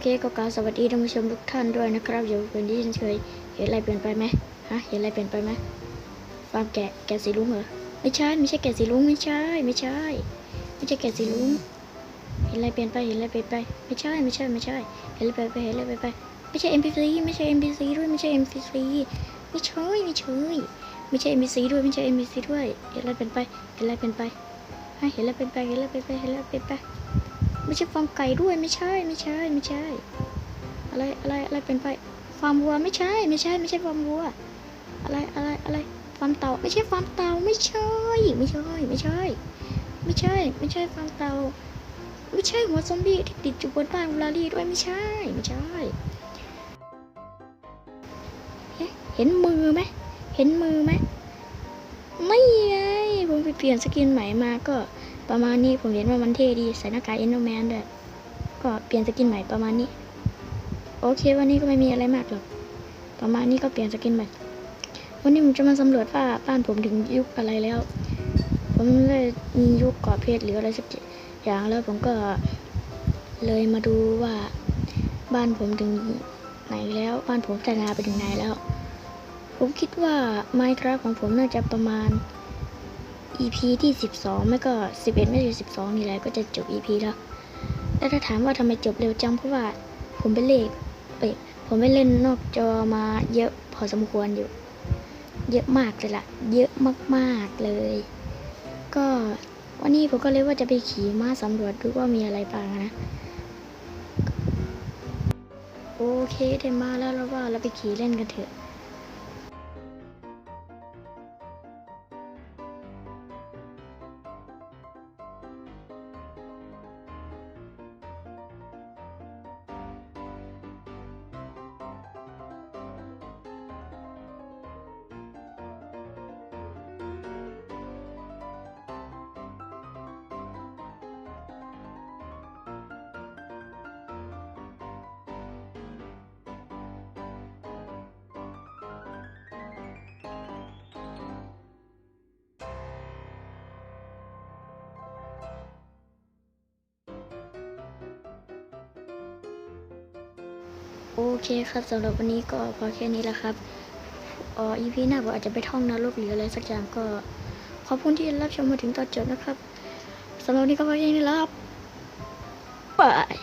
เคก็กล่าวสวัสดีท่านผู้ชมทุกท่านด้วยนะครับอยู่เป็นที่เช่นเคยเห็นอะไรเปลี่ยนไปไหมฮะเห็นอะไรเปลี่ยนไปไหมฟาร์มแกะแกะสีลุงเหรอไม่ใช่ไม่ใช่แกะสีลุงไม่ใช่ ไม่ใช่ ไม่ใช่แกะสีลุงเห็นอะไรเปลี่ยนไปเห็นอะไรเปลี่ยนไปไม่ใช่ไม่ใช่ไม่ใช่เห็นอะไรเปลี่ยนไปเห็นอะไรเปลี่ยนไปไม่ใช่ NPC ไม่ใช่ NPC ด้วยไม่ใช่ NPC ไม่ใช่ไม่ใช่ไม่ใช่ NPC ด้วยไม่ใช่ NPC ด้วยเห็นอะไรเปลี่ยนไปเห็นอะไรเปลี่ยนไปฮะเห็นอะไรเปลี่ยนไปเห็นอะไรเปลี่ยนไปเห็นอะไรเปลี่ยนไป ไม่ใช่ฟาร์มไก่ด้วยไม่ใช่ไม่ใช่ไม่ใช่ อะไรอะไรอะไรเป็นไปฟาร์มวัวไม่ใช่ไม่ใช่ไม่ใช่ฟาร์มวัว อะไรอะไรอะไรฟาร์มเต่าไม่ใช่ฟาร์มเต่าไม่ใช่ไม่ใช่ไม่ใช่ ไม่ใช่ไม่ใช่ฟาร์มเต่าไม่ใช่หัวซอมบี้ที่ติดอยู่บนบ้านวลารีด้วยไม่ใช่ไม่ใช่เอ๊ะเห็นมือไหมเห็นมือไหมไม่ไงผมไปเปลี่ยนสกินใหม่มาก็ ประมาณนี้ผมเห็นว่ามันเท่ดีใส่หน้ากากเอ็นโนแมนด้วยก็เปลี่ยนสกินใหม่ประมาณนี้ โอเค วันนี้ก็ไม่มีอะไรมากหรอกประมาณนี้ก็เปลี่ยนสกินใหม่วันนี้ผมจะมาสำรวจว่าบ้านผมถึงยุคอะไรแล้ว ผมเลยมียุคก่อเพชรหรืออะไรสักอย่างแล้วผมก็เลยมาดูว่าบ้านผมถึงไหนแล้วบ้านผมพัฒนาไปถึงไหนแล้ว ผมคิดว่าไมครับของผมน่าจะประมาณ EP ที่ 12 ไม่ก็ 11 ไม่ก็12 นี่แหละก็จะจบ EP แล้ว แล้วถ้าถามว่าทำไมจบเร็วจังเพราะว่าผมไปเล่นเอ้ยผมไปเล่นนอกจอมาเยอะพอสมควรอยู่ เยอะมากเลยล่ะ เยอะมากๆเลย ก็วันนี้ผมก็เลยว่าจะไปขี่ม้าสำรวจดูว่ามีอะไรบ้างนะ โอเคได้มาแล้วเราว่าเราไปขี่เล่นกันเถอะ โอเคครับสำหรับวันนี้ก็พอแค่นี้แหละครับอีพีหน้าผมอาจจะไปท่องนรกหรืออะไรสักอย่างก็ ขอบคุณที่รับชมมาถึงตอนจบนะครับสำหรับวันนี้ก็พอแค่นี้แล้วครับบาย